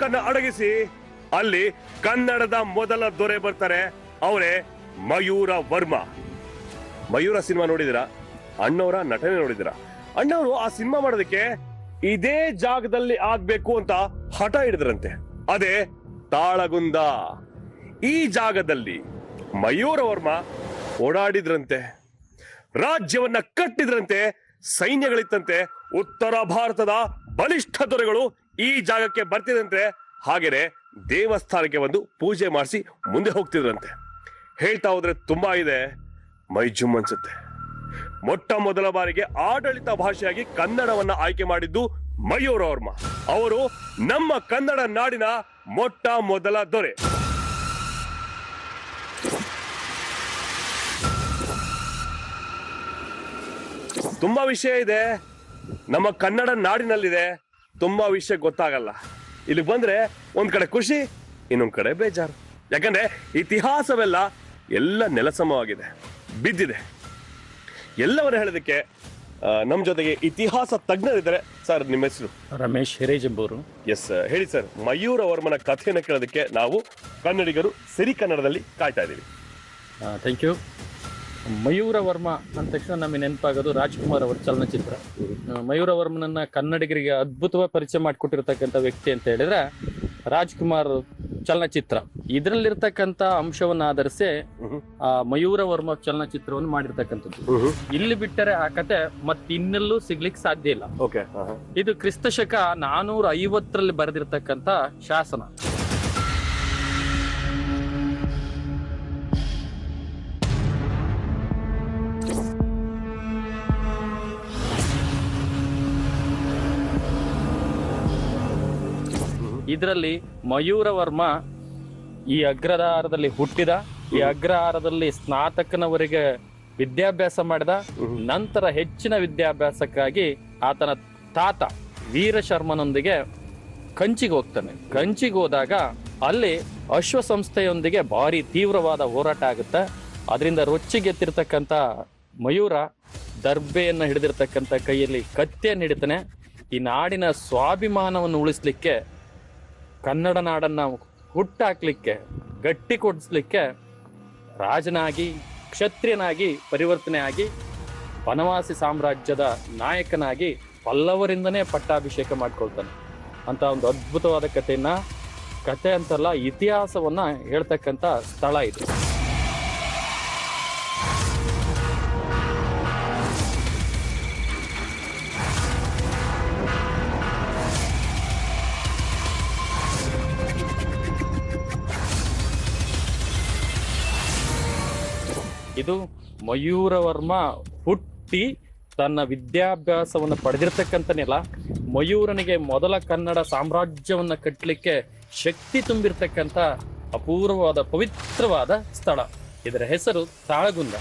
ಸೊಕ್ಕನ್ನ ಅಡಗಿಸಿ, ಅಲ್ಲಿ ಕನ್ನಡದ ಮೊದಲ ದೊರೆ ಬರ್ತಾರೆ, ಅವರೇ ಮಯೂರ ವರ್ಮ. ಮಯೂರ ಸಿನಿಮಾ ನೋಡಿದಿರಾ ಅಣ್ಣವರ ನಟನೆ ನೋಡಿದಿರಾ ಅಣ್ಣವರು ಆ ಸಿನಿಮಾ ಮಾಡೋದಕ್ಕೆ ಇದೇ ಜಾಗದಲ್ಲಿ ಆಗ್ಬೇಕು ಅಂತ ಹಠ ಹಿಡಿದ್ರಂತೆ. ಅದೇ ತಾಳಗುಂದ. ಈ ಜಾಗದಲ್ಲಿ ಮಯೂರ ವರ್ಮ ಓಡಾಡಿದ್ರಂತೆ. ರಾಜ್ಯವನ್ನ ಕಟ್ಟಿದ್ರಂತೆ, ಸೈನ್ಯಗಳಿತ್ತಂತೆ, ಉತ್ತರ ಭಾರತದ ಬಲಿಷ್ಠ ದೊರೆಗಳು ಈ ಜಾಗಕ್ಕೆ ಬರ್ತಿದಂತೆ ಹಾಗೇನೆ ದೇವಸ್ಥಾನಕ್ಕೆ ಒಂದು ಪೂಜೆ ಮಾಡಿಸಿ ಮುಂದೆ ಹೋಗ್ತಿದ್ರಂತೆ. ಹೇಳ್ತಾ ಹೋದ್ರೆ ತುಂಬಾ ಇದೆ, ಮೈ ಜುಮ್ ಅನ್ಸುತ್ತೆ. ಮೊಟ್ಟ ಮೊದಲ ಬಾರಿಗೆ ಆಡಳಿತ ಭಾಷೆಯಾಗಿ ಕನ್ನಡವನ್ನ ಆಯ್ಕೆ ಮಾಡಿದ್ದು ಮಯೂರ ವರ್ಮ. ಅವರು ನಮ್ಮ ಕನ್ನಡ ನಾಡಿನ ಮೊಟ್ಟ ಮೊದಲ ದೊರೆ. ತುಂಬಾ ವಿಷಯ ಇದೆ, ನಮ್ಮ ಕನ್ನಡ ನಾಡಿನಲ್ಲಿದೆ. ತುಂಬಾ ವಿಷಯ ಗೊತ್ತಾಗಲ್ಲ. ಇಲ್ಲಿ ಬಂದ್ರೆ ಒಂದ್ ಕಡೆ ಖುಷಿ ಇನ್ನೊಂದ್ ಕಡೆ ಬೇಜಾರು. ಯಾಕಂದ್ರೆ ಇತಿಹಾಸವೆಲ್ಲ ಎಲ್ಲ ನೆಲಸಮವಾಗಿದೆ ಬಿದ್ದಿದೆ. ಎಲ್ಲವರು ಹೇಳೋದಕ್ಕೆ ನಮ್ಮ ನಮ್ ಜೊತೆಗೆ ಇತಿಹಾಸ ತಜ್ಞರಿದ್ದಾರೆ. ಸರ್ ನಿಮ್ಮ ಹೆಸರು? ರಮೇಶ್ ಹಿರೇಜಂಬೂರು. ಎಸ್ ಹೇಳಿ ಸರ್. ಮಯೂರ ವರ್ಮನ ಕಥೆಯನ್ನು ಕೇಳೋದಕ್ಕೆ ನಾವು ಕನ್ನಡಿಗರು ಸಿರಿ ಕನ್ನಡದಲ್ಲಿ ಕಾಯ್ತಾ ಇದ್ದೀವಿ. ಥ್ಯಾಂಕ್ ಯು ಮಯೂರ ವರ್ಮ ಅಂದ ತಕ್ಷಣ ನಮಗೆ ನೆನಪಾಗೋದು ರಾಜ್ಕುಮಾರ್ ಅವರ ಚಲನಚಿತ್ರ. ಮಯೂರ ವರ್ಮನನ್ನ ಕನ್ನಡಿಗರಿಗೆ ಅದ್ಭುತವಾಗಿ ಪರಿಚಯ ಮಾಡಿಕೊಟ್ಟಿರ್ತಕ್ಕಂಥ ವ್ಯಕ್ತಿ ಅಂತ ಹೇಳಿದ್ರೆ ರಾಜ್ಕುಮಾರ್ ಚಲನಚಿತ್ರ. ಇದರಲ್ಲಿರ್ತಕ್ಕಂಥ ಅಂಶವನ್ನ ಆಧರಿಸಿ ಆ ಮಯೂರ ವರ್ಮ ಚಲನಚಿತ್ರವನ್ನು ಮಾಡಿರ್ತಕ್ಕಂಥದ್ದು. ಇಲ್ಲಿ ಬಿಟ್ಟರೆ ಆ ಕತೆ ಮತ್ತಿನ್ನೆಲ್ಲೂ ಸಿಗ್ಲಿಕ್ಕೆ ಸಾಧ್ಯ ಇಲ್ಲ. ಓಕೆ ಇದು ಕ್ರಿಸ್ತ ಶಕ ನಾನೂರ ಐವತ್ತರಲ್ಲಿ ಬರೆದಿರ್ತಕ್ಕಂಥ ಶಾಸನ. ಇದರಲ್ಲಿ ಮಯೂರ ವರ್ಮ ಈ ಅಗ್ರಹಾರದಲ್ಲಿ ಹುಟ್ಟಿದ, ಈ ಅಗ್ರಹಾರದಲ್ಲಿ ಸ್ನಾತಕನವರಿಗೆ ವಿದ್ಯಾಭ್ಯಾಸ ಮಾಡಿದ, ನಂತರ ಹೆಚ್ಚಿನ ವಿದ್ಯಾಭ್ಯಾಸಕ್ಕಾಗಿ ಆತನ ತಾತ ವೀರಶರ್ಮನೊಂದಿಗೆ ಕಂಚಿಗೆ ಹೋಗ್ತಾನೆ. ಕಂಚಿಗೆ ಹೋದಾಗ ಅಲ್ಲಿ ಅಶ್ವ ಸಂಸ್ಥೆಯೊಂದಿಗೆ ಭಾರಿ ತೀವ್ರವಾದ ಹೋರಾಟ ಆಗುತ್ತೆ. ಅದರಿಂದ ರೊಚ್ಚಿಗೆತ್ತಿರ್ತಕ್ಕಂಥ ಮಯೂರ ದರ್ಬೆಯನ್ನು ಹಿಡಿದಿರ್ತಕ್ಕಂಥ ಕೈಯಲ್ಲಿ ಕತ್ತಿಯನ್ನು ಹಿಡಿತಾನೆ ಈ ನಾಡಿನ ಸ್ವಾಭಿಮಾನವನ್ನು ಉಳಿಸ್ಲಿಕ್ಕೆ ಕನ್ನಡ ನಾಡನ್ನ ಹುಟ್ಟಾಕ್ಲಿಕ್ಕೆ, ಗಟ್ಟಿ ಕೊಡಿಸ್ಲಿಕ್ಕೆ, ರಾಜನಾಗಿ, ಕ್ಷತ್ರಿಯನಾಗಿ ಪರಿವರ್ತನೆ ಆಗಿ ವನವಾಸಿ ಸಾಮ್ರಾಜ್ಯದ ನಾಯಕನಾಗಿ ಪಲ್ಲವರಿಂದನೇ ಪಟ್ಟಾಭಿಷೇಕ ಮಾಡ್ಕೊಳ್ತಾನೆ. ಅಂತ ಒಂದು ಅದ್ಭುತವಾದ ಕಥೆಯನ್ನ ಕತೆ ಅಂತಲ್ಲ ಇತಿಹಾಸವನ್ನ ಹೇಳ್ತಕ್ಕಂಥ ಸ್ಥಳ ಇದು. ಇದು ಮಯೂರವರ್ಮ ಹುಟ್ಟಿ ತನ್ನ ವಿದ್ಯಾಭ್ಯಾಸವನ್ನು ಪಡೆದಿರ್ತಕ್ಕಂಥ ನೆಲ. ಮಯೂರನಿಗೆ ಮೊದಲ ಕನ್ನಡ ಸಾಮ್ರಾಜ್ಯವನ್ನು ಕಟ್ಟಲಿಕ್ಕೆ ಶಕ್ತಿ ತುಂಬಿರ್ತಕ್ಕಂಥ ಅಪೂರ್ವವಾದ ಪವಿತ್ರವಾದ ಸ್ಥಳ. ಇದರ ಹೆಸರು ತಾಳಗುಂದ.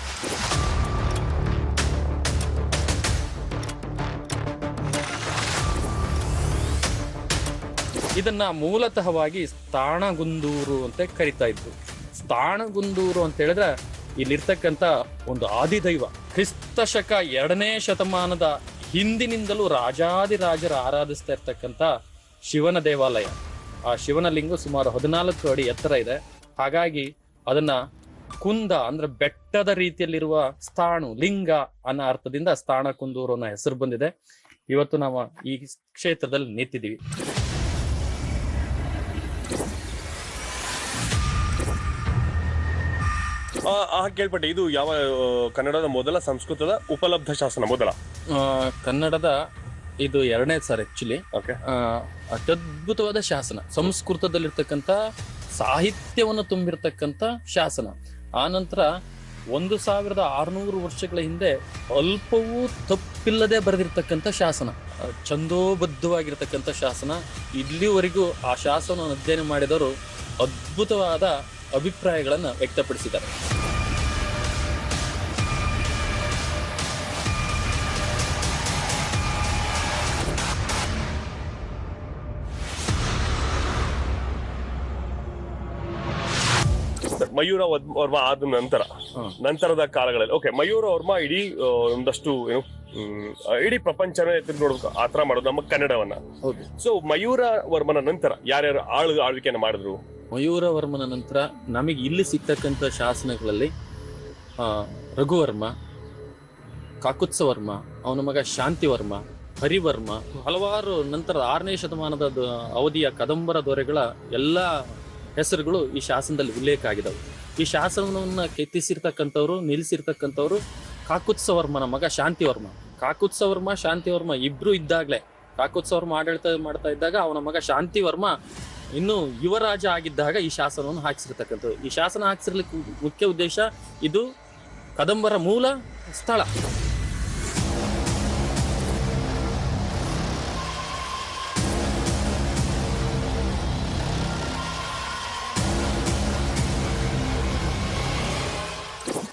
ಇದನ್ನ ಮೂಲತಃವಾಗಿ ಸ್ಥಾಣಗುಂದೂರು ಅಂತ ಕರಿತಾ ಇದ್ರು. ಸ್ಥಾಣಗುಂದೂರು ಅಂತ ಹೇಳಿದ್ರೆ ಇಲ್ಲಿರ್ತಕ್ಕಂಥ ಒಂದು ಆದಿದೈವ, ಕ್ರಿಸ್ತ ಶಕ ಎರಡನೇ ಶತಮಾನದ ಹಿಂದಿನಿಂದಲೂ ರಾಜಾದಿರಾಜರು ಆರಾಧಿಸ್ತಾ ಇರ್ತಕ್ಕಂಥ ಶಿವನ ದೇವಾಲಯ. ಆ ಶಿವನ ಲಿಂಗ ಸುಮಾರು ಹದಿನಾಲ್ಕು ಅಡಿ ಎತ್ತರ ಇದೆ. ಹಾಗಾಗಿ ಅದನ್ನ ಕುಂದ ಅಂದ್ರೆ ಬೆಟ್ಟದ ರೀತಿಯಲ್ಲಿರುವ ಸ್ಥಾಣು, ಲಿಂಗ ಅನ್ನೋ ಅರ್ಥದಿಂದ ಸ್ಥಾಣ ಕುಂದೂರು ಅನ್ನೋ ಹೆಸರು ಬಂದಿದೆ. ಇವತ್ತು ನಾವು ಈ ಕ್ಷೇತ್ರದಲ್ಲಿ ನಿಂತಿದ್ದೀವಿ. ಆ, ಆ ಕೇಳ್ಪಟ್ಟೆ. ಇದು ಯಾವ ಕನ್ನಡದ ಮೊದಲ ಸಂಸ್ಕೃತದ ಉಪಲಬ್ಧ ಶಾಸನ ಮೊದಲ? ಆ, ಕನ್ನಡದ ಇದು ಎರಡನೇ ಸರ್ ಆಕ್ಚುಲಿ ಓಕೆ ಅತ್ಯದ್ಭುತವಾದ ಶಾಸನ. ಸಂಸ್ಕೃತದಲ್ಲಿರ್ತಕ್ಕಂಥ ಸಾಹಿತ್ಯವನ್ನು ತುಂಬಿರ್ತಕ್ಕಂಥ ಶಾಸನ. ಆನಂತರ ಒಂದು ಸಾವಿರದ ಆರುನೂರು ವರ್ಷಗಳ ಹಿಂದೆ ಅಲ್ಪವೂ ತಪ್ಪಿಲ್ಲದೆ ಬರೆದಿರ್ತಕ್ಕಂಥ ಶಾಸನ. ಆ, ಛಂದೋಬದ್ಧವಾಗಿರ್ತಕ್ಕಂಥ ಶಾಸನ. ಇಲ್ಲಿವರೆಗೂ ಆ ಶಾಸನವನ್ನು ಅಧ್ಯಯನ ಮಾಡಿದವರು ಅದ್ಭುತವಾದ ಅಭಿಪ್ರಾಯಗಳನ್ನು ವ್ಯಕ್ತಪಡಿಸಿದ್ದಾರೆ. ಮಯೂರ ವರ್ಮ ಆದ ನಂತರ ನಂತರದ ಕಾಲಗಳಲ್ಲಿ ಓಕೆ ಮಯೂರ ವರ್ಮ ಇಡೀ ಒಂದಷ್ಟು ಏನು ಇಡೀ ಪ್ರಪಂಚನೇ ತಿರುಗಿ ನೋಡ್ಬೇಕು ಆತರ ಮಾಡೋದು ನಮ್ಮ ಕನ್ನಡವನ್ನ. ಸೊ ಮಯೂರ ವರ್ಮನ ನಂತರ ಯಾರ್ಯಾರು ಆಳು ಆಳ್ವಿಕೆಯನ್ನು ಮಾಡಿದ್ರು? ಮಯೂರವರ್ಮನ ನಂತರ ನಮಗೆ ಇಲ್ಲಿ ಸಿಗ್ತಕ್ಕಂಥ ಶಾಸನಗಳಲ್ಲಿ ರಘುವರ್ಮ, ಕಾಕುತ್ಸವರ್ಮ, ಅವನ ಮಗ ಶಾಂತಿವರ್ಮ, ಹರಿವರ್ಮ, ಹಲವಾರು ನಂತರ ಆರನೇ ಶತಮಾನದ ಅವಧಿಯ ಕದಂಬರ ದೊರೆಗಳ ಎಲ್ಲ ಹೆಸರುಗಳು ಈ ಶಾಸನದಲ್ಲಿ ಉಲ್ಲೇಖ ಆಗಿದವು. ಈ ಶಾಸನವನ್ನು ಕೆತ್ತಿಸಿರ್ತಕ್ಕಂಥವ್ರು, ನಿಲ್ಲಿಸಿರ್ತಕ್ಕಂಥವ್ರು ಕಾಕುತ್ಸವರ್ಮನ ಮಗ ಶಾಂತಿವರ್ಮ. ಕಾಕುತ್ಸವರ್ಮ, ಶಾಂತಿವರ್ಮ ಇಬ್ರು ಇದ್ದಾಗಲೇ. ಕಾಕುತ್ಸವರ್ಮ ಆಡಳಿತ ಮಾಡ್ತಾ ಇದ್ದಾಗ ಅವನ ಮಗ ಶಾಂತಿವರ್ಮ ಇನ್ನು ಯುವರಾಜ ಆಗಿದ್ದಾಗ ಈ ಶಾಸನವನ್ನು ಹಾಕಿಸಿರ್ತಕ್ಕಂಥದ್ದು. ಈ ಶಾಸನ ಹಾಕಿಸಿರ್ಲಿಕ್ಕೆ ಮುಖ್ಯ ಉದ್ದೇಶ ಇದು ಕದಂಬರ ಮೂಲ ಸ್ಥಳ.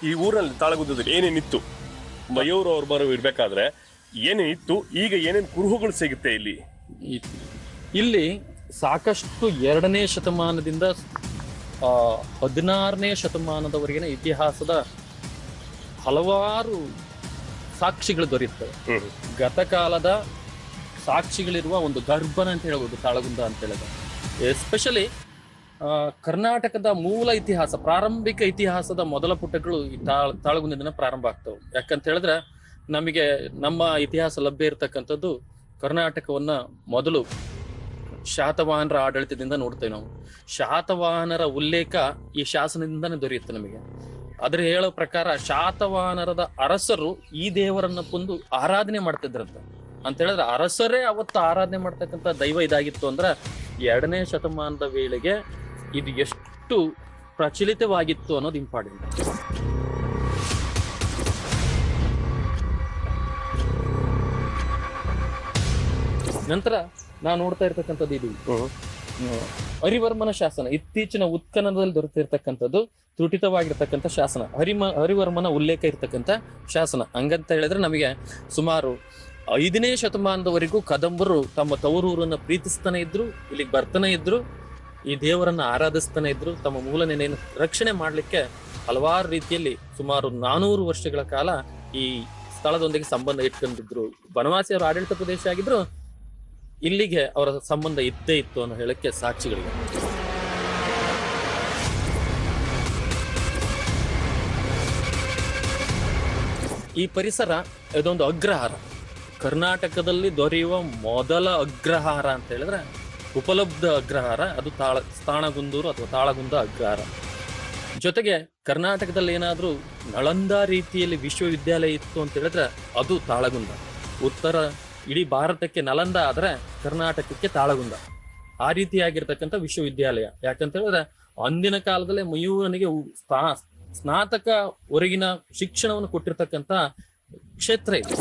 ಈ ಊರಲ್ಲಿ ತಾಳಗುದ್ದದಲ್ಲಿ ಏನೇನಿತ್ತು? ಮಯೂರ್ ಅವ್ರ ಬರೋ ಇರ್ಬೇಕಾದ್ರೆ ಏನೇನಿತ್ತು? ಈಗ ಏನೇನು ಕುರುಹುಗಳು ಸಿಗುತ್ತೆ ಇಲ್ಲಿ? ಇಲ್ಲಿ ಸಾಕಷ್ಟು ಎರಡನೇ ಶತಮಾನದಿಂದ ಹದಿನಾರನೇ ಶತಮಾನದವರೆಗಿನ ಇತಿಹಾಸದ ಹಲವಾರು ಸಾಕ್ಷಿಗಳು ದೊರೆಯುತ್ತವೆ. ಗತಕಾಲದ ಸಾಕ್ಷಿಗಳಿರುವ ಒಂದು ಗರ್ಭನ ಅಂತ ಹೇಳ್ಬೋದು ತಾಳಗುಂದ ಅಂತ ಹೇಳಿದ್ರೆ ಎಸ್ಪೆಷಲಿ ಕರ್ನಾಟಕದ ಮೂಲ ಇತಿಹಾಸ ಪ್ರಾರಂಭಿಕ ಇತಿಹಾಸದ ಮೊದಲ ಪುಟಗಳು ಈ ತಾಳ ತಾಳಗುಂದಿಂದ ಪ್ರಾರಂಭ ಆಗ್ತವೆ. ಯಾಕಂತ ಹೇಳಿದ್ರೆ ನಮಗೆ ನಮ್ಮ ಇತಿಹಾಸ ಲಭ್ಯ ಇರತಕ್ಕಂಥದ್ದು ಕರ್ನಾಟಕವನ್ನ ಮೊದಲು ಶಾತವಾಹನರ ಆಡಳಿತದಿಂದ ನೋಡ್ತೇವೆ ನಾವು. ಶಾತವಾಹನರ ಉಲ್ಲೇಖ ಈ ಶಾಸನದಿಂದನೇ ದೊರೆಯುತ್ತೆ ನಮಗೆ. ಅದ್ರ ಹೇಳೋ ಪ್ರಕಾರ ಶಾತವಾಹನರದ ಅರಸರು ಈ ದೇವರನ್ನ ಕೊಂದು ಆರಾಧನೆ ಮಾಡ್ತಿದ್ರಂತ. ಅಂತ ಹೇಳಿದ್ರೆ ಅರಸರೇ ಅವತ್ತು ಆರಾಧನೆ ಮಾಡ್ತಕ್ಕಂಥ ದೈವ ಇದಾಗಿತ್ತು ಅಂದ್ರೆ ಎರಡನೇ ಶತಮಾನದ ವೇಳೆಗೆ ಇದು ಎಷ್ಟು ಪ್ರಚಲಿತವಾಗಿತ್ತು ಅನ್ನೋದು ಇಂಪಾರ್ಟೆಂಟ್. ನಂತರ ನಾವು ನೋಡ್ತಾ ಇರ್ತಕ್ಕಂಥದ್ದು ಇದು. ಹರಿವರ್ಮನ ಶಾಸನ. ಇತ್ತೀಚಿನ ಉತ್ಖನನದಲ್ಲಿ ದೊರೆತಿರ್ತಕ್ಕಂಥದ್ದು ತ್ರುಟಿತವಾಗಿರ್ತಕ್ಕಂಥ ಶಾಸನ. ಹರಿಮ ಹರಿವರ್ಮನ ಉಲ್ಲೇಖ ಇರ್ತಕ್ಕಂಥ ಶಾಸನ. ಹಂಗಂತ ಹೇಳಿದ್ರೆ ನಮಗೆ ಸುಮಾರು ಐದನೇ ಶತಮಾನದವರೆಗೂ ಕದಂಬರು ತಮ್ಮ ತವರೂರನ್ನ ಪ್ರೀತಿಸ್ತಾನೆ ಇದ್ರು ಇಲ್ಲಿಗೆ ಬರ್ತಾನೆ ಇದ್ರು ಈ ದೇವರನ್ನ ಆರಾಧಿಸ್ತಾನೆ ಇದ್ರು ತಮ್ಮ ಮೂಲ ನೆನೆಯನ್ನು ರಕ್ಷಣೆ ಮಾಡಲಿಕ್ಕೆ ಹಲವಾರು ರೀತಿಯಲ್ಲಿ ಸುಮಾರು ನಾನೂರು ವರ್ಷಗಳ ಕಾಲ ಈ ಸ್ಥಳದೊಂದಿಗೆ ಸಂಬಂಧ ಇಟ್ಕೊಂಡಿದ್ರು. ಬನವಾಸಿ ಅವರ ಆಡಳಿತ ಪ್ರದೇಶ ಆಗಿದ್ರು ಇಲ್ಲಿಗೆ ಅವರ ಸಂಬಂಧ ಇದ್ದೇ ಇತ್ತು ಅನ್ನೋ ಹೇಳಕ್ಕೆ ಸಾಕ್ಷಿಗಳಿವೆ. ಈ ಪರಿಸರ ಇದೊಂದು ಅಗ್ರಹಾರ. ಕರ್ನಾಟಕದಲ್ಲಿ ದೊರೆಯುವ ಮೊದಲ ಅಗ್ರಹಾರ ಅಂತ ಹೇಳಿದ್ರೆ ಉಪಲಬ್ಧ ಅಗ್ರಹಾರ, ಅದು ತಾಳ ತಾಣಗುಂದೂರು ಅಥವಾ ತಾಳಗುಂದ ಅಗ್ರಹಾರ. ಜೊತೆಗೆ ಕರ್ನಾಟಕದಲ್ಲಿ ಏನಾದರೂ ನಳಂದ ರೀತಿಯಲ್ಲಿ ವಿಶ್ವವಿದ್ಯಾಲಯ ಇತ್ತು ಅಂತ ಹೇಳಿದ್ರೆ ಅದು ತಾಳಗುಂದ. ಉತ್ತರ ಇಡೀ ಭಾರತಕ್ಕೆ ನಲಂದ ಆದ್ರೆ ಕರ್ನಾಟಕಕ್ಕೆ ತಾಳಗುಂದ. ಆ ರೀತಿಯಾಗಿರ್ತಕ್ಕಂಥ ವಿಶ್ವವಿದ್ಯಾಲಯ. ಯಾಕಂತ ಹೇಳಿದ್ರೆ ಅಂದಿನ ಕಾಲದಲ್ಲೇ ಮಯೂರನಿಗೆ ಸ್ನಾ- ಸ್ನಾತಕ ಹೊರಗಿನ ಶಿಕ್ಷಣವನ್ನು ಕೊಟ್ಟಿರ್ತಕ್ಕಂಥ ಕ್ಷೇತ್ರ ಇದು.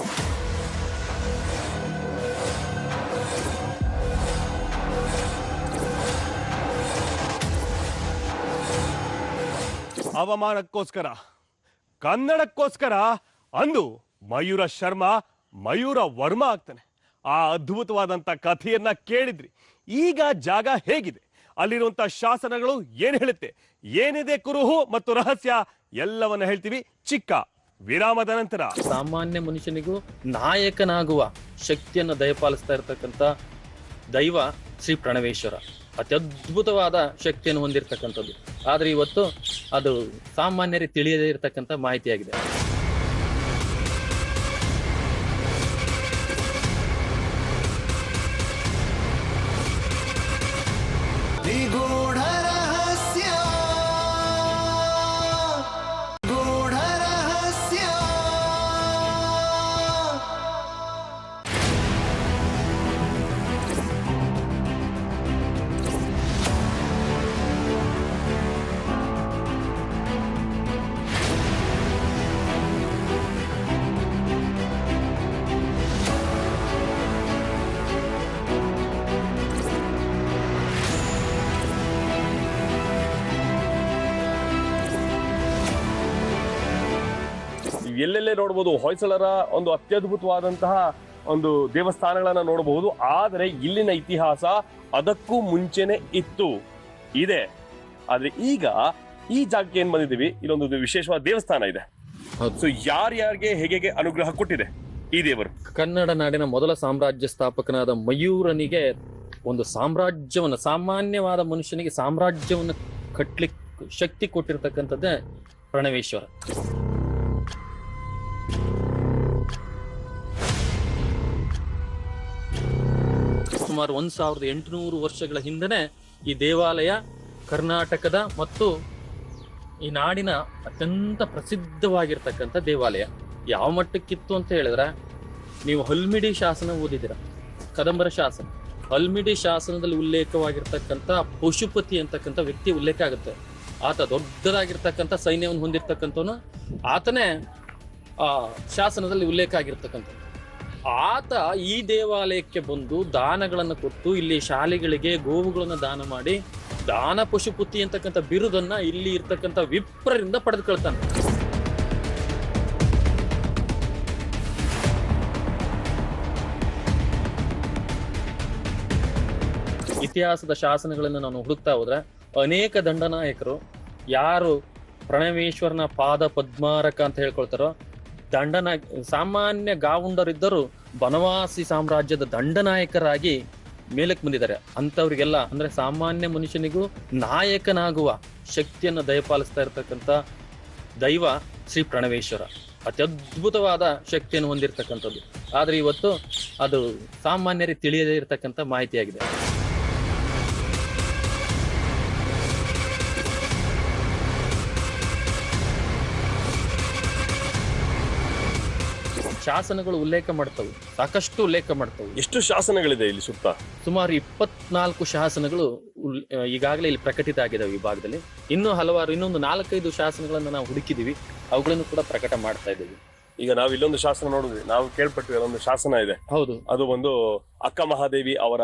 ಅವಮಾನಕ್ಕೋಸ್ಕರ, ಕನ್ನಡಕ್ಕೋಸ್ಕರ ಅಂದು ಮಯೂರ ಶರ್ಮಾ ಮಯೂರ ವರ್ಮ ಆಗ್ತಾನೆ. ಆ ಅದ್ಭುತವಾದಂಥ ಕಥೆಯನ್ನ ಕೇಳಿದ್ರಿ. ಈಗ ಜಾಗ ಹೇಗಿದೆ? ಅಲ್ಲಿರುವಂತ ಶಾಸನಗಳು ಏನು ಹೇಳುತ್ತೆ? ಏನಿದೆ ಕುರುಹು ಮತ್ತು ರಹಸ್ಯ? ಎಲ್ಲವನ್ನ ಹೇಳ್ತೀವಿ. ಚಿಕ್ಕ ವಿರಾಮದ ನಂತರ. ಸಾಮಾನ್ಯ ಮನುಷ್ಯನಿಗೂ ನಾಯಕನಾಗುವ ಶಕ್ತಿಯನ್ನು ದಯಪಾಲಿಸ್ತಾ ಇರತಕ್ಕಂಥ ದೈವ ಶ್ರೀ ಪ್ರಣವೇಶ್ವರ. ಅತ್ಯದ್ಭುತವಾದ ಶಕ್ತಿಯನ್ನು ಹೊಂದಿರತಕ್ಕಂಥದ್ದು. ಆದ್ರೆ ಇವತ್ತು ಅದು ಸಾಮಾನ್ಯರಿಗೆ ತಿಳಿಯದೇ ಇರತಕ್ಕಂಥ ಮಾಹಿತಿಯಾಗಿದೆ. ಎಲ್ಲೆಲ್ಲೇ ನೋಡಬಹುದು ಹೊಯ್ಸಳರ ಒಂದು ಅತ್ಯದ್ಭುತವಾದಂತಹ ಒಂದು ದೇವಸ್ಥಾನಗಳನ್ನ ನೋಡಬಹುದು ಆದರೆ ಇಲ್ಲಿನ ಇತಿಹಾಸ ಅದಕ್ಕೂ ಮುಂಚೆನೆ ಇತ್ತು. ಇದೆ. ಆದ್ರೆ ಈಗ ಈ ಜಾಗಕ್ಕೆ ಏನ್ ಬಂದಿದ್ದೀವಿ? ಇಲ್ಲೊಂದು ವಿಶೇಷವಾದ ದೇವಸ್ಥಾನ ಇದೆ. ಸೊ ಯಾರ್ಯಾರಿಗೆ ಹೇಗೆ ಅನುಗ್ರಹ ಕೊಟ್ಟಿದೆ ಈ ದೇವರು? ಕನ್ನಡ ನಾಡಿನ ಮೊದಲ ಸಾಮ್ರಾಜ್ಯ ಸ್ಥಾಪಕನಾದ ಮಯೂರನಿಗೆ ಒಂದು ಸಾಮ್ರಾಜ್ಯವನ್ನು ಸಾಮಾನ್ಯವಾದ ಮನುಷ್ಯನಿಗೆ ಸಾಮ್ರಾಜ್ಯವನ್ನು ಕಟ್ಲಿಕ್ಕೆ ಶಕ್ತಿ ಕೊಟ್ಟಿರ್ತಕ್ಕಂಥದ್ದೇ ಪ್ರಣವೇಶ್ವರ. ಸುಮಾರು ಒಂದ್ ಸಾವಿರದ ಎಂಟುನೂರು ವರ್ಷಗಳ ಹಿಂದೆನೆ ಈ ದೇವಾಲಯ ಕರ್ನಾಟಕದ ಮತ್ತು ಈ ನಾಡಿನ ಅತ್ಯಂತ ಪ್ರಸಿದ್ಧವಾಗಿರ್ತಕ್ಕಂಥ ದೇವಾಲಯ. ಯಾವ ಮಟ್ಟಕ್ಕಿತ್ತು ಅಂತ ಹೇಳಿದ್ರೆ, ನೀವು ಹಲ್ಮಿಡಿ ಶಾಸನ ಓದಿದಿರ ಕದಂಬರ ಶಾಸನ. ಹಲ್ಮಿಡಿ ಶಾಸನದಲ್ಲಿ ಉಲ್ಲೇಖವಾಗಿರ್ತಕ್ಕಂಥ ಪಶುಪತಿ ಅಂತಕ್ಕಂಥ ವ್ಯಕ್ತಿ ಉಲ್ಲೇಖ ಆಗುತ್ತೆ. ಆತ ದೊಡ್ಡದಾಗಿರ್ತಕ್ಕಂಥ ಸೈನ್ಯವನ್ನು ಹೊಂದಿರ್ತಕ್ಕಂಥವನು. ಆತನೇ ಶಾಸನದಲ್ಲಿ ಉಲ್ಲೇಖ ಆಗಿರ್ತಕ್ಕಂಥ ಆತ ಈ ದೇವಾಲಯಕ್ಕೆ ಬಂದು ದಾನಗಳನ್ನು ಕೊಟ್ಟು ಇಲ್ಲಿ ಶಾಲೆಗಳಿಗೆ ಗೋವುಗಳನ್ನು ದಾನ ಮಾಡಿ ದಾನ ಪಶುಪತಿ ಅಂತಕ್ಕಂಥ ಬಿರುದನ್ನ ಇಲ್ಲಿ ಇರ್ತಕ್ಕಂಥ ವಿಪ್ರರಿಂದ ಪಡೆದುಕೊಳ್ತಾನೆ. ಇತಿಹಾಸದ ಶಾಸನಗಳನ್ನು ನಾನು ಹುಡುಕ್ತಾ ಹೋದ್ರೆ ಅನೇಕ ದಂಡನಾಯಕರು ಯಾರು ಪ್ರಣವೇಶ್ವರನ ಪಾದ ಪದ್ಮಾರಕ ಅಂತ ಹೇಳ್ಕೊಳ್ತಾರೋ ದಂಡನ, ಸಾಮಾನ್ಯ ಗಾವುಂಡರಿದ್ದರು ಬನವಾಸಿ ಸಾಮ್ರಾಜ್ಯದ ದಂಡನಾಯಕರಾಗಿ ಮೇಲಕ್ಕೆ ಬಂದಿದ್ದಾರೆ. ಅಂಥವ್ರಿಗೆಲ್ಲ ಅಂದ್ರೆ ಸಾಮಾನ್ಯ ಮನುಷ್ಯನಿಗೂ ನಾಯಕನಾಗುವ ಶಕ್ತಿಯನ್ನು ದಯಪಾಲಿಸ್ತಾ ಇರತಕ್ಕಂಥ ದೈವ ಶ್ರೀ ಪ್ರಣವೇಶ್ವರ. ಅತ್ಯದ್ಭುತವಾದ ಶಕ್ತಿಯನ್ನು ಹೊಂದಿರತಕ್ಕಂಥದ್ದು. ಆದರೆ ಇವತ್ತು ಅದು ಸಾಮಾನ್ಯರಿಗೆ ತಿಳಿಯದೇ ಇರತಕ್ಕಂಥ ಮಾಹಿತಿಯಾಗಿದೆ. ಶಾಸನಗಳು ಉಲ್ಲೇಖ ಮಾಡ್ತವೆ ಸಾಕಷ್ಟು ಉಲ್ಲೇಖ ಮಾಡ್ತವೆ. ಎಷ್ಟು ಶಾಸನಗಳಿದೆ ಇಲ್ಲಿ ಸುತ್ತ? ಸುಮಾರು ಇಪ್ಪತ್ನಾಲ್ಕು ಶಾಸನಗಳು ಈಗಾಗಲೇ ಇಲ್ಲಿ ಪ್ರಕಟಿತ ಆಗಿದಾವೆ ಈ ಭಾಗದಲ್ಲಿ. ಇನ್ನೂ ಹಲವಾರು ಇನ್ನೊಂದು ನಾಲ್ಕೈದು ಶಾಸನಗಳನ್ನು ನಾವು ಹುಡುಕಿದೀವಿ. ಅವುಗಳನ್ನು ಕೂಡ ಪ್ರಕಟ ಮಾಡ್ತಾ ಇದ್ದೀವಿ. ಈಗ ನಾವು ಇಲ್ಲೊಂದು ಶಾಸನ ನೋಡಿದ್ವಿ ನಾವು ಕೇಳ್ಪಟ್ಟಿವಿ ಅಲ್ಲೊಂದು ಶಾಸನ ಇದೆ. ಹೌದು. ಅದು ಒಂದು ಅಕ್ಕ ಮಹಾದೇವಿ ಅವರ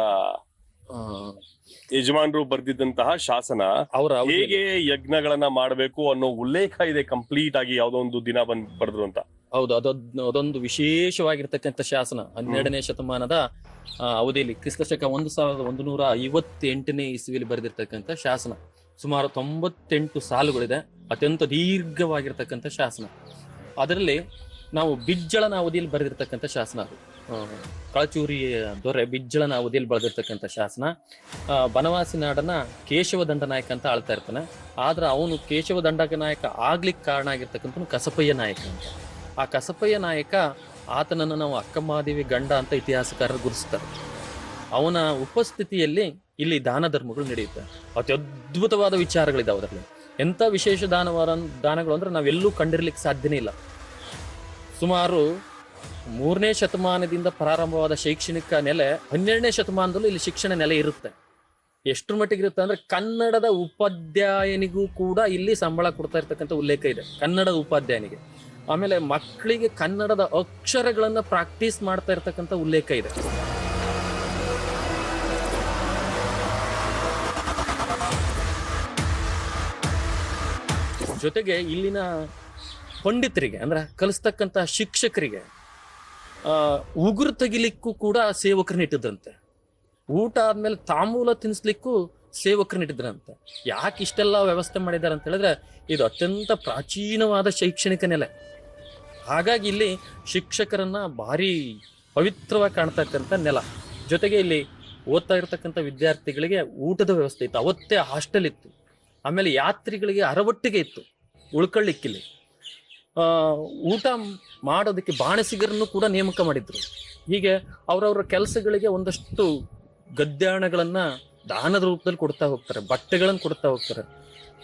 ಯಜಮಾನರು ಬರೆದಿದ್ದಂತಹ ಶಾಸನ. ಅವರ ಹೇಗೆ ಯಜ್ಞಗಳನ್ನ ಮಾಡಬೇಕು ಅನ್ನೋ ಉಲ್ಲೇಖ ಇದೆ ಕಂಪ್ಲೀಟ್ ಆಗಿ ಯಾವ್ದೋ ಒಂದು ದಿನ ಬಂದ್ ಬರೆದ್ರು ಅಂತ. ಹೌದು ಅದೊಂದು ಅದೊಂದು ವಿಶೇಷವಾಗಿರ್ತಕ್ಕಂಥ ಶಾಸನ. ಹನ್ನೆರಡನೇ ಶತಮಾನದ ಅವಧಿಯಲ್ಲಿ ಕ್ರಿಸ್ತ ಶಕ ಒಂದು ಸಾವಿರದ ಒಂದು ನೂರ ಐವತ್ತೆಂಟನೇ ಇಸ್ವಿಯಲ್ಲಿ ಬರೆದಿರ್ತಕ್ಕಂಥ ಶಾಸನ. ಸುಮಾರು ತೊಂಬತ್ತೆಂಟು ಸಾಲುಗಳಿದೆ. ಅತ್ಯಂತ ದೀರ್ಘವಾಗಿರ್ತಕ್ಕಂಥ ಶಾಸನ. ಅದರಲ್ಲಿ ನಾವು ಬಿಜ್ಜಳನ ಅವಧಿಯಲ್ಲಿ ಬರೆದಿರ್ತಕ್ಕಂಥ ಶಾಸನ ಅದು. ಕಳಚೂರಿ ದೊರೆ ಬಿಜ್ಜಳನ ಅವಧಿಯಲ್ಲಿ ಬರೆದಿರ್ತಕ್ಕಂಥ ಶಾಸನ. ಬನವಾಸಿ ನಾಡನ ಕೇಶವ ದಂಡನಾಯಕ ಅಂತ ಆಳ್ತಾ ಇರ್ತಾನೆ. ಆದ್ರೆ ಅವನು ಕೇಶವ ದಂಡನಾಯಕ ಆಗ್ಲಿಕ್ಕೆ ಕಾರಣ ಆಗಿರ್ತಕ್ಕಂಥ ಕಸಪಯ್ಯ ನಾಯಕ ಅಂತ. ಆ ಕಸಪಯ್ಯ ನಾಯಕ, ಆತನನ್ನು ನಾವು ಅಕ್ಕಮಹಾದೇವಿ ಗಂಡ ಅಂತ ಇತಿಹಾಸಕಾರರು ಗುರುಸ್ತಾರೆ ಅವನ ಉಪಸ್ಥಿತಿಯಲ್ಲಿ ಇಲ್ಲಿ ದಾನ ಧರ್ಮಗಳು ನಡೆಯುತ್ತೆ. ಅತ್ಯದ್ಭುತವಾದ ವಿಚಾರಗಳಿದಾವೆ ಅದರಲ್ಲಿ. ಎಂಥ ವಿಶೇಷ ದಾನವಾರ, ದಾನಗಳು ಅಂದ್ರೆ ನಾವೆಲ್ಲೂ ಕಂಡಿರ್ಲಿಕ್ಕೆ ಸಾಧ್ಯನೇ ಇಲ್ಲ. ಸುಮಾರು ಮೂರನೇ ಶತಮಾನದಿಂದ ಪ್ರಾರಂಭವಾದ ಶೈಕ್ಷಣಿಕ ನೆಲೆ, ಹನ್ನೆರಡನೇ ಶತಮಾನದಲ್ಲೂ ಇಲ್ಲಿ ಶಿಕ್ಷಣ ನೆಲೆ ಇರುತ್ತೆ. ಎಷ್ಟು ಮಟ್ಟಿಗೆ ಇರುತ್ತೆ ಅಂದ್ರೆ ಕನ್ನಡದ ಉಪಾಧ್ಯಾಯನಿಗೂ ಕೂಡ ಇಲ್ಲಿ ಸಂಬಳ ಕೊಡ್ತಾ ಇರ್ತಕ್ಕಂಥ ಉಲ್ಲೇಖ ಇದೆ. ಕನ್ನಡದ ಉಪಾಧ್ಯಾಯನಿಗೆ. ಆಮೇಲೆ ಮಕ್ಕಳಿಗೆ ಕನ್ನಡದ ಅಕ್ಷರಗಳನ್ನ ಪ್ರಾಕ್ಟೀಸ್ ಮಾಡ್ತಾ ಇರ್ತಕ್ಕಂಥ ಉಲ್ಲೇಖ ಇದೆ. ಜೊತೆಗೆ ಇಲ್ಲಿನ ಪಂಡಿತರಿಗೆ, ಅಂದ್ರೆ ಕಲಿಸ್ತಕ್ಕಂಥ ಶಿಕ್ಷಕರಿಗೆ ಉಗುರು ತೆಗಿಲಿಕ್ಕೂ ಕೂಡ ಸೇವಕರು ಇಟ್ಟಿದ್ರಂತೆ. ಊಟ ಆದ್ಮೇಲೆ ತಾಂಬೂಲ ತಿನ್ಸ್ಲಿಕ್ಕೂ ಸೇವಕರು ಇಟ್ಟಿದ್ರಂತೆ. ಯಾಕೆ ಇಷ್ಟೆಲ್ಲ ವ್ಯವಸ್ಥೆ ಮಾಡಿದ್ದಾರೆ ಅಂತ ಹೇಳಿದ್ರೆ, ಇದು ಅತ್ಯಂತ ಪ್ರಾಚೀನವಾದ ಶೈಕ್ಷಣಿಕ ನೆಲೆ. ಹಾಗಾಗಿ ಇಲ್ಲಿ ಶಿಕ್ಷಕರನ್ನ ಭಾರಿ ಪವಿತ್ರವಾಗಿ ಕಾಣ್ತಾ ಇರ್ತಕ್ಕಂಥ ನೆಲ. ಜೊತೆಗೆ ಇಲ್ಲಿ ಓದ್ತಾ ಇರ್ತಕ್ಕಂಥ ವಿದ್ಯಾರ್ಥಿಗಳಿಗೆ ಊಟದ ವ್ಯವಸ್ಥೆ ಇತ್ತು. ಅವತ್ತೇ ಹಾಸ್ಟೆಲ್ ಇತ್ತು. ಆಮೇಲೆ ಯಾತ್ರಿಗಳಿಗೆ ಅರವಟ್ಟಿಗೆ ಇತ್ತು. ಉಳ್ಕೊಳ್ಳಿಕ್ಕಿಲ್ಲಿ. ಊಟ ಮಾಡೋದಕ್ಕೆ ಬಾಣಸಿಗರನ್ನು ಕೂಡ ನೇಮಕ ಮಾಡಿದ್ರು. ಹೀಗೆ ಅವರವರ ಕೆಲಸಗಳಿಗೆ ಒಂದಷ್ಟು ಗದ್ಯಾಣಗಳನ್ನ ದಾನದ ರೂಪದಲ್ಲಿ ಕೊಡ್ತಾ ಹೋಗ್ತಾರೆ. ಬಟ್ಟೆಗಳನ್ನು ಕೊಡ್ತಾ ಹೋಗ್ತಾರೆ.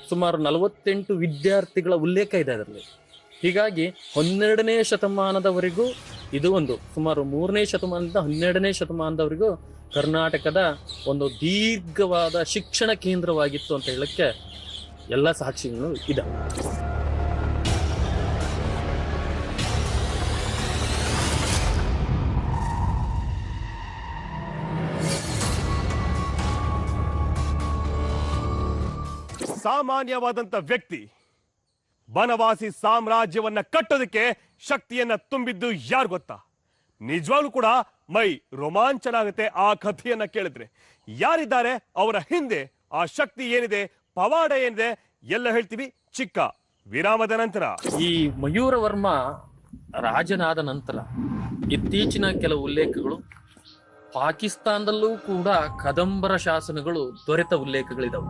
ಸುಮಾರು ನಲವತ್ತೆಂಟು ವಿದ್ಯಾರ್ಥಿಗಳ ಉಲ್ಲೇಖ ಇದೆ ಅದರಲ್ಲಿ. ಹೀಗಾಗಿ ಹನ್ನೆರಡನೇ ಶತಮಾನದವರೆಗೂ ಇದು ಒಂದು ಸುಮಾರು ಮೂರನೇ ಶತಮಾನದಿಂದ ಹನ್ನೆರಡನೇ ಶತಮಾನದವರೆಗೂ ಕರ್ನಾಟಕದ ಒಂದು ದೀರ್ಘವಾದ ಶಿಕ್ಷಣ ಕೇಂದ್ರವಾಗಿತ್ತು ಅಂತ ಹೇಳಕ್ಕೆ ಎಲ್ಲ ಸಾಕ್ಷಿಗಳು ಇದೆ. ಸಾಮಾನ್ಯವಾದಂತ ವ್ಯಕ್ತಿ ಬನವಾಸಿ ಸಾಮ್ರಾಜ್ಯವನ್ನ ಕಟ್ಟೋದಕ್ಕೆ ಶಕ್ತಿಯನ್ನ ತುಂಬಿದ್ದು ಯಾರು ಗೊತ್ತಾ? ನಿಜವಾಗ್ಲೂ ಕೂಡ ಮೈ ರೋಮಾಂಚನ ಆಗುತ್ತೆ ಆ ಕಥೆಯನ್ನ ಕೇಳಿದ್ರೆ. ಯಾರಿದ್ದಾರೆ? ಅವರ ಹಿಂದೆ ಆ ಶಕ್ತಿ ಏನಿದೆ? ಪವಾಡ ಏನಿದೆ? ಎಲ್ಲ ಹೇಳ್ತೀವಿ ಚಿಕ್ಕ ವಿರಾಮದ ನಂತರ. ಈ ಮಯೂರವರ್ಮ ರಾಜನಾದ ನಂತರ ಇತ್ತೀಚಿನ ಕೆಲವು ಉಲ್ಲೇಖಗಳು ಪಾಕಿಸ್ತಾನದಲ್ಲೂ ಕೂಡ ಕದಂಬರ ಶಾಸನಗಳು ದೊರೆತ ಉಲ್ಲೇಖಗಳಿದಾವೆ.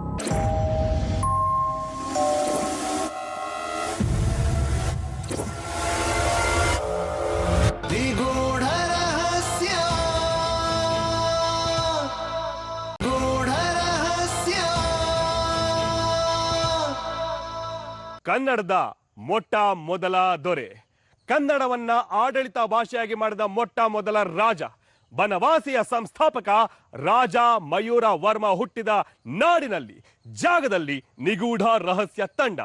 ಕನ್ನಡದ ಮೊಟ್ಟ ಮೊದಲ ದೊರೆ. ಕನ್ನಡವನ್ನ ಆಡಳಿತ ಭಾಷೆಯಾಗಿ ಮಾಡಿದ ಮೊಟ್ಟ ಮೊದಲ ರಾಜ. ಬನವಾಸಿಯ ಸಂಸ್ಥಾಪಕ ರಾಜ ಮಯೂರ ವರ್ಮ ಹುಟ್ಟಿದ ನಾಡಿನಲ್ಲಿ, ಜಾಗದಲ್ಲಿ ನಿಗೂಢ ರಹಸ್ಯ ತಂಡ.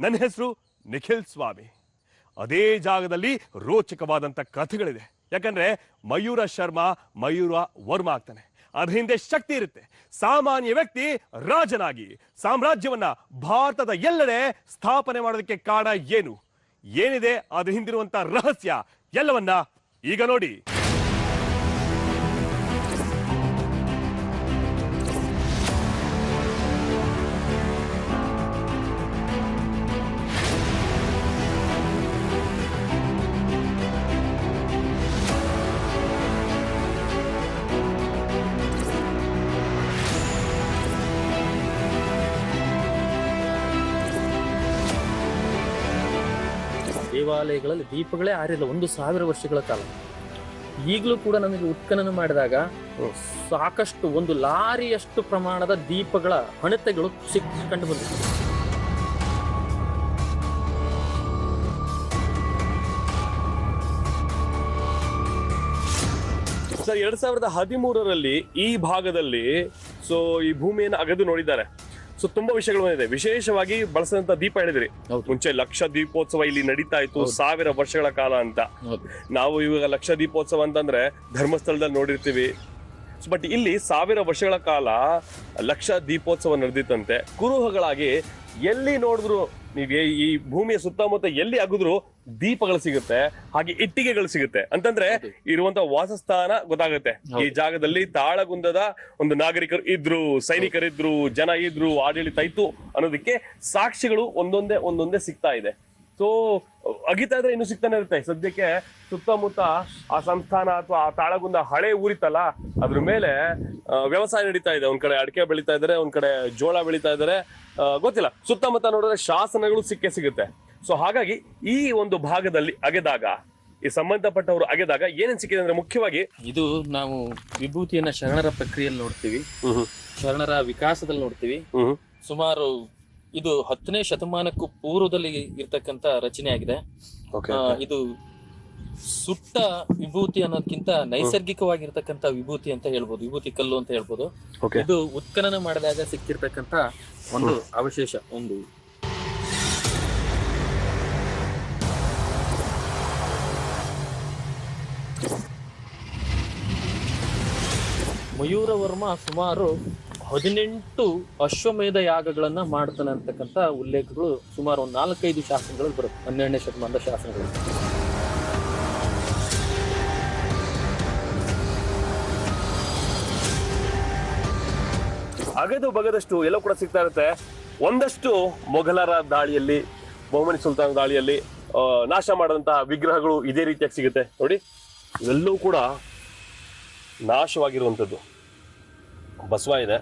ನನ್ನ ಹೆಸರು ನಿಖಿಲ್ ಸ್ವಾಮಿ. ಅದೇ ಜಾಗದಲ್ಲಿ ರೋಚಕವಾದಂತ ಕಥೆಗಳಿದೆ. ಯಾಕಂದ್ರೆ ಮಯೂರ ಶರ್ಮಾ ಮಯೂರ ವರ್ಮ ಆಗ್ತಾನೆ. ಅದ್ರ ಹಿಂದೆ ಶಕ್ತಿ ಇರುತ್ತೆ. ಸಾಮಾನ್ಯ ವ್ಯಕ್ತಿ ರಾಜನಾಗಿ. ಸಾಮ್ರಾಜ್ಯವನ್ನ ಭಾರತದ ಎಲ್ಲೆಡೆ ಸ್ಥಾಪನೆ ಮಾಡೋದಕ್ಕೆ ಕಾರಣ ಏನು? ಏನಿದೆ ಅದ್ರ ಹಿಂದಿರುವಂತ ರಹಸ್ಯ? ಎಲ್ಲವನ್ನ ಈಗ ನೋಡಿ. ದೇವಾಲಯಗಳಲ್ಲಿ ದೀಪಗಳೇ ಆರಿಲ್ಲ ಒಂದು ಸಾವಿರ ವರ್ಷಗಳ ಕಾಲ. ಈಗಲೂ ಕೂಡ ನಮಗೆ ಉತ್ಖನನ ಮಾಡಿದಾಗ ಸಾಕಷ್ಟು ಒಂದು ಲಾರಿಯಷ್ಟು ಪ್ರಮಾಣದ ದೀಪಗಳ ಹಣತೆಗಳು ಸಿಕ್ ಕಂಡು ಬಂದಿದೆ ಸರ್ ಎರಡ್ ಸಾವಿರದ ಹದಿಮೂರರಲ್ಲಿ ಈ ಭಾಗದಲ್ಲಿ ಸೊ ಈ ಭೂಮಿಯನ್ನು ಅಗದು ನೋಡಿದ್ದಾರೆ. ಸೊ ತುಂಬಾ ವಿಷಯಗಳು ಬಂದಿದೆ. ವಿಶೇಷವಾಗಿ ಬಳಸಿದಂತ ದೀಪ ಹೇಳಿದ್ರಿ. ಮುಂಚೆ ಲಕ್ಷ ದೀಪೋತ್ಸವ ಇಲ್ಲಿ ನಡೀತಾ ಇತ್ತು ಸಾವಿರ ವರ್ಷಗಳ ಕಾಲ ಅಂತ. ನಾವು ಇವಾಗ ಲಕ್ಷ ದೀಪೋತ್ಸವ ಅಂತಂದ್ರೆ ಧರ್ಮಸ್ಥಳದಲ್ಲಿ ನೋಡಿರ್ತೀವಿ. ಬಟ್ ಇಲ್ಲಿ ಸಾವಿರ ವರ್ಷಗಳ ಕಾಲ ಲಕ್ಷ ದೀಪೋತ್ಸವ ನಡೆದಿತ್ತಂತೆ. ಕುರುಹಗಳಾಗಿ ಎಲ್ಲಿ ನೋಡಿದ್ರು ನೀವು ಈ ಭೂಮಿಯ ಸುತ್ತಮುತ್ತ ಎಲ್ಲಿ ಅಗಿದ್ರು ದೀಪಗಳು ಸಿಗುತ್ತೆ ಹಾಗೆ ಇಟ್ಟಿಗೆಗಳು ಸಿಗುತ್ತೆ. ಅಂತಂದ್ರೆ ಇರುವಂತ ವಾಸಸ್ಥಾನ ಗೊತ್ತಾಗುತ್ತೆ. ಈ ಜಾಗದಲ್ಲಿ ತಾಳಗುಂದದ ಒಂದು ನಾಗರಿಕರು ಇದ್ರು ಸೈನಿಕರಿದ್ರು ಜನ ಇದ್ರು ಆಡಳಿತ ಇತ್ತು ಅನ್ನೋದಕ್ಕೆ ಸಾಕ್ಷಿಗಳು ಒಂದೊಂದೇ ಒಂದೊಂದೇ ಸಿಗ್ತಾ ಇದೆ. ಸೊ ಅಗಿತಾ ಇದ್ರೆ ಇನ್ನು ಸಿಗ್ತಾನೆ ಇರುತ್ತೆ. ಸದ್ಯಕ್ಕೆ ಸುತ್ತಮುತ್ತ ಆ ಸಂಸ್ಥಾನ ಅಥವಾ ಆ ತಾಳಗುಂದ ಹಳೆ ಊರಿತ್ತಲ್ಲ ಅದ್ರ ಮೇಲೆ ವ್ಯವಸಾಯ ನಡೀತಾ ಇದೆ. ಒಂದ್ ಕಡೆ ಅಡಿಕೆ ಬೆಳೀತಾ ಇದಾರೆ ಒಂದ್ ಕಡೆ ಜೋಳ ಬೆಳೀತಾ ಇದಾರೆ. ಗೊತ್ತಿಲ್ಲ. ಸುತ್ತಮುತ್ತ ನೋಡಿದ್ರೆ ಶಾಸನಗಳು ಸಿಕ್ಕೇ ಸಿಗುತ್ತೆ. ಸೊ ಹಾಗಾಗಿ ಈ ಒಂದು ಭಾಗದಲ್ಲಿ ಅಗೆದಾಗ ಈ ಸಂಬಂಧಪಟ್ಟವರು ಅಗೆದಾಗ ಏನೇನ್ ಸಿಕ್ಕಿದೆ ಅಂದ್ರೆ ಮುಖ್ಯವಾಗಿ ಇದು ನಾವು ವಿಭೂತಿಯನ್ನ ಶರಣರ ಪ್ರಕ್ರಿಯೆಯಲ್ಲಿ ನೋಡ್ತೀವಿ. ಶರಣರ ವಿಕಾಸದಲ್ಲಿ ನೋಡ್ತೀವಿ. ಸುಮಾರು ಇದು ಹತ್ತನೇ ಶತಮಾನಕ್ಕೂ ಪೂರ್ವದಲ್ಲಿ ಇರ್ತಕ್ಕಂತ ರಚನೆ ಆಗಿದೆ ಇದು ಸುಟ್ಟ ವಿಭೂತಿ ಅನ್ನೋದಕ್ಕಿಂತ ನೈಸರ್ಗಿಕವಾಗಿರ್ತಕ್ಕಂತ ವಿಭೂತಿ ಅಂತ ಹೇಳ್ಬೋದು ವಿಭೂತಿ ಕಲ್ಲು ಅಂತ ಹೇಳ್ಬೋದು. ಇದು ಉತ್ಖನನ ಮಾಡಿದಾಗ ಸಿಕ್ಕಿರ್ತಕ್ಕಂತ ಒಂದು ಅವಶೇಷ ಒಂದು. ಮಯೂರವರ್ಮ ಸುಮಾರು ಹದಿನೆಂಟು ಅಶ್ವಮೇಧ ಯಾಗಗಳನ್ನ ಮಾಡ್ತಾನೆ ಅಂತಕ್ಕಂಥ ಉಲ್ಲೇಖಗಳು ಸುಮಾರು ಒಂದು ನಾಲ್ಕೈದು ಶಾಸನಗಳಲ್ಲಿ ಬರುತ್ತೆ. ಹನ್ನೆರಡನೇ ಶತಮಾನದ ಶಾಸನಗಳು. ಅಗದು ಬಗದಷ್ಟು ಎಲ್ಲ ಕೂಡ ಸಿಗ್ತಾ ಇರುತ್ತೆ. ಒಂದಷ್ಟು ಮೊಘಲರ ದಾಳಿಯಲ್ಲಿ, ಬಹುಮನಿ ಸುಲ್ತಾನ್ ದಾಳಿಯಲ್ಲಿ ನಾಶ ಮಾಡಿದಂತಹ ವಿಗ್ರಹಗಳು ಇದೇ ರೀತಿಯಾಗಿ ಸಿಗುತ್ತೆ. ನೋಡಿ, ಇವೆಲ್ಲವೂ ಕೂಡ ನಾಶವಾಗಿರುವಂಥದ್ದು. ಬಸವ ಇದೆ.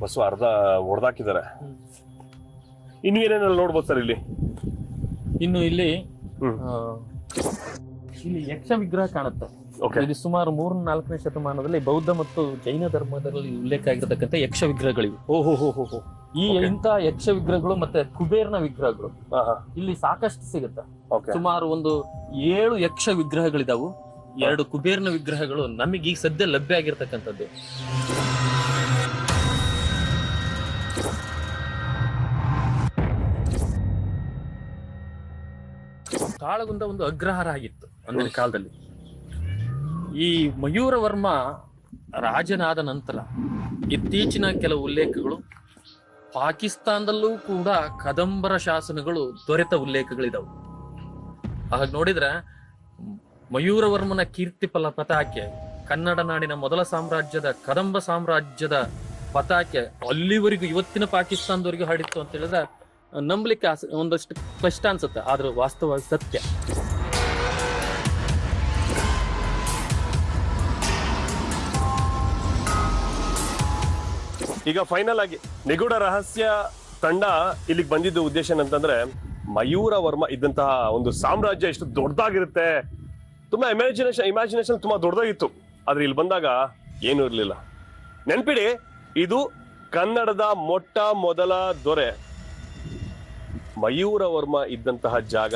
ಬಸವ ಅರ್ಧ ಹೊಡೆದಾಕಿದ್ದಾರೆ ಇನ್ನು ಏನೇನೆಲ್ಲ ನೋಡ್ಬೋದು ಸರ್ ಇಲ್ಲಿ? ಇನ್ನು ಇಲ್ಲಿ ಹ್ಮ್. ಆ, ಇಲ್ಲಿ ಯಕ್ಷ ವಿಗ್ರಹ ಕಾಣುತ್ತೆ. ಇಲ್ಲಿ ಇದು ಸುಮಾರು ಮೂರ್ ನಾಲ್ಕನೇ ಶತಮಾನದಲ್ಲಿ ಬೌದ್ಧ ಮತ್ತು ಜೈನ ಧರ್ಮದಲ್ಲಿ ಉಲ್ಲೇಖ ಆಗಿರತಕ್ಕಂಥ ಯಕ್ಷ ವಿಗ್ರಹಗಳಿವೆ. ಓ ಹೋ ಹೋ ಹೋ ಈ ಇಂಥ ಯಕ್ಷ ವಿಗ್ರಹಗಳು ಮತ್ತೆ ಕುಬೇರ್ನ ವಿಗ್ರಹಗಳು ಹಾ ಹಾ ಇಲ್ಲಿ ಸಾಕಷ್ಟು ಸಿಗುತ್ತೆ. ಓಕೆ ಸುಮಾರು ಒಂದು ಏಳು ಯಕ್ಷ ವಿಗ್ರಹಗಳಿದಾವು. ಎರಡು ಕುಬೇರ್ನ ವಿಗ್ರಹಗಳು ನಮಗೆ ಈಗ ಸದ್ಯ ಲಭ್ಯ ಆಗಿರ್ತಕ್ಕಂಥದ್ದು. ಕಾಳಗುಂದ ಒಂದು ಅಗ್ರಹಾರ ಆಗಿತ್ತು ಅಂದಿನ ಕಾಲದಲ್ಲಿ. ಈ ಮಯೂರವರ್ಮ ರಾಜನಾದ ನಂತರ ಇತ್ತೀಚಿನ ಕೆಲವು ಉಲ್ಲೇಖಗಳು ಪಾಕಿಸ್ತಾನದಲ್ಲೂ ಕೂಡ ಕದಂಬರ ಶಾಸನಗಳು ದೊರೆತ ಉಲ್ಲೇಖಗಳಿದಾವೆ. ಹಾಗೆ ನೋಡಿದ್ರೆ ಮಯೂರವರ್ಮನ ಕೀರ್ತಿ ಫಲ ಪತಾಕೆ ಕನ್ನಡ ನಾಡಿನ ಮೊದಲ ಸಾಮ್ರಾಜ್ಯದ ಕದಂಬ ಸಾಮ್ರಾಜ್ಯದ ಪತಾಕೆ ಅಲ್ಲಿವರೆಗೂ ಇವತ್ತಿನ ಪಾಕಿಸ್ತಾನದವರೆಗೂ ಹಾಡಿತ್ತು ಅಂತ ಹೇಳಿದ್ರೆ ನಂಬಲಿಕ್ಕೆ ಒಂದಷ್ಟು ಕ್ಲಷ್ಟ ಅನ್ಸುತ್ತೆ, ಆದ್ರೆ ವಾಸ್ತವ ಸತ್ಯ. ಈಗ ಫೈನಲ್ ಆಗಿ, ನಿಗೂಢ ರಹಸ್ಯ ತಂಡ ಇಲ್ಲಿಗೆ ಬಂದಿದ್ದ ಉದ್ದೇಶ ಏನಂತಂದ್ರೆ, ಮಯೂರ ವರ್ಮ ಇದ್ದಂತಹ ಒಂದು ಸಾಮ್ರಾಜ್ಯ ಎಷ್ಟು ದೊಡ್ಡದಾಗಿರುತ್ತೆ. ತುಂಬಾ ಇಮ್ಯಾಜಿನೇಷನ್ ಇಮ್ಯಾಜಿನೇಷನ್ ತುಂಬಾ ದೊಡ್ಡದಾಗಿತ್ತು. ಆದ್ರೆ ಇಲ್ಲಿ ಬಂದಾಗ ಏನು ಇರಲಿಲ್ಲ. ನೆನ್ಪಿಡಿ, ಇದು ಕನ್ನಡದ ಮೊಟ್ಟ ಮೊದಲ ದೊರೆ. ಮಯೂರ ವರ್ಮ ಇದ್ದಂತಹ ಜಾಗ.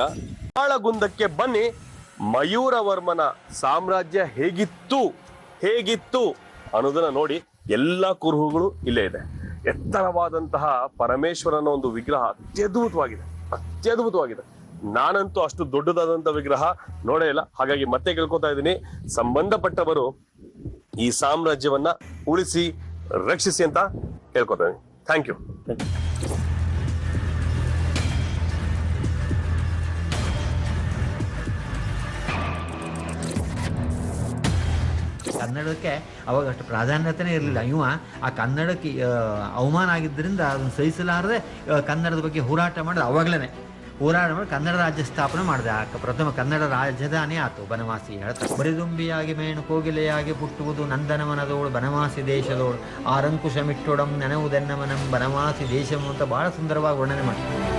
ಆಳಗುಂದಕ್ಕೆ ಬನ್ನಿ. ಮಯೂರ ವರ್ಮನ ಸಾಮ್ರಾಜ್ಯ ಹೇಗಿತ್ತು? ಹೇಗಿತ್ತು? ಅನ್ನೋದನ್ನ ನೋಡಿ ಎಲ್ಲ ಕುರುಹುಗಳು ಇಲ್ಲೇ ಇದೆ. ಎತ್ತರವಾದಂತಹ ಪರಮೇಶ್ವರನ ಒಂದು ವಿಗ್ರಹ ಅತ್ಯದ್ಭುತವಾಗಿದೆ. ಅತ್ಯದ್ಭುತವಾಗಿದೆ. ನಾನಂತೂ ಅಷ್ಟು ದೊಡ್ಡದಾದಂತ ವಿಗ್ರಹ ನೋಡೇ ಇಲ್ಲ. ಹಾಗಾಗಿ ಮತ್ತೆ ಕೇಳ್ಕೊತಾ ಇದ್ದೀನಿ. ಸಂಬಂಧಪಟ್ಟವರು ಈ ಸಾಮ್ರಾಜ್ಯವನ್ನ ಉಳಿಸಿ, ರಕ್ಷಿಸಿ ಅಂತ ಹೇಳ್ಕೊತಾ ಇದ್ದೀನಿ. ಥ್ಯಾಂಕ್ ಯು ಕನ್ನಡಕ್ಕೆ ಅವಾಗ ಅಷ್ಟು ಪ್ರಾಧಾನ್ಯತೆನೇ ಇರಲಿಲ್ಲ. ಇವ ಆ ಕನ್ನಡಕ್ಕೆ ಅವಮಾನ ಆಗಿದ್ದರಿಂದ ಅದನ್ನು ಸಹಿಸಲಾರದೆ ಕನ್ನಡದ ಬಗ್ಗೆ ಹೋರಾಟ ಮಾಡಿದ ಅವಾಗಲೇ ಹೋರಾಟ ಮಾಡಿ ಕನ್ನಡ ರಾಜ್ಯ ಸ್ಥಾಪನೆ ಮಾಡಿದೆ. ಆ ಪ್ರಥಮ ಕನ್ನಡ ರಾಜಧಾನಿ ಆತು ಬನವಾಸಿ ಹೇಳ್ತಾರೆ ಬರಿದುಂಬಿಯಾಗಿ ಮೇಣು ಕೋಗಿಲೆಯಾಗಿ ಪುಟ್ಟುವುದು ನಂದನವನದೋಳು ಬನವಾಸಿ ದೇಶದೋಳು. ಆರಂಕುಶ ಮಿಟ್ಟೊಡಂ ನೆನವುದೆನ್ನವನಂ ಬನವಾಸಿ ದೇಶಂ ಅಂತ ಬಹಳ ಸುಂದರವಾಗಿ ವರ್ಣನೆ ಮಾಡ್ತಾರೆ.